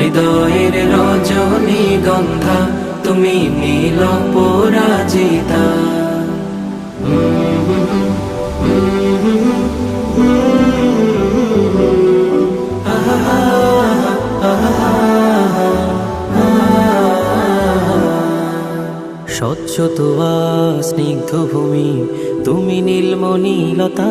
হৃদয়ের রজনী গন্ধা তুমি নীল পরাজিতা। স্বচ্ছ তোয়া স্নিগ্ধ ভূমি তুমি নীলমণিলতা।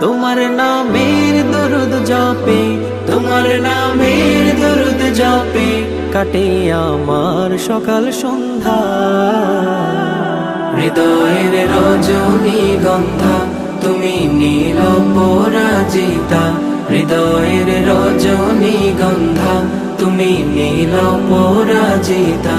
তোমার নামের দরুদ জপে, তোমার নামের দরুদ জপে, কাটে আমার সকাল সন্ধ্যা। হৃদয়ের রজনী গন্ধা তুমি নীল পরাজিতা। হৃদয়ের রজনী গন্ধা তুমি নীল পরাজিতা।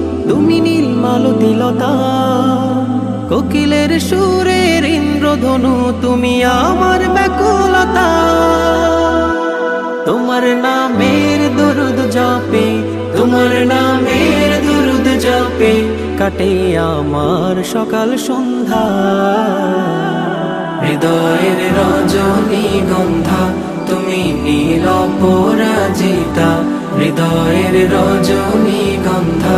তুমি নীলমালতিলতা, কোকিলের সুরের ইন্দ্রধনু, তুমি আমার ব্যাকুলতা। তোমার নামের দরুদ জপে, তোমার নামের দরুদ জপে, কাটে আমার সকাল সন্ধ্যা। হৃদয়ের রজনী গন্ধা, তুমি নীল পরাজিতা হৃদয়ের রজনী গন্ধা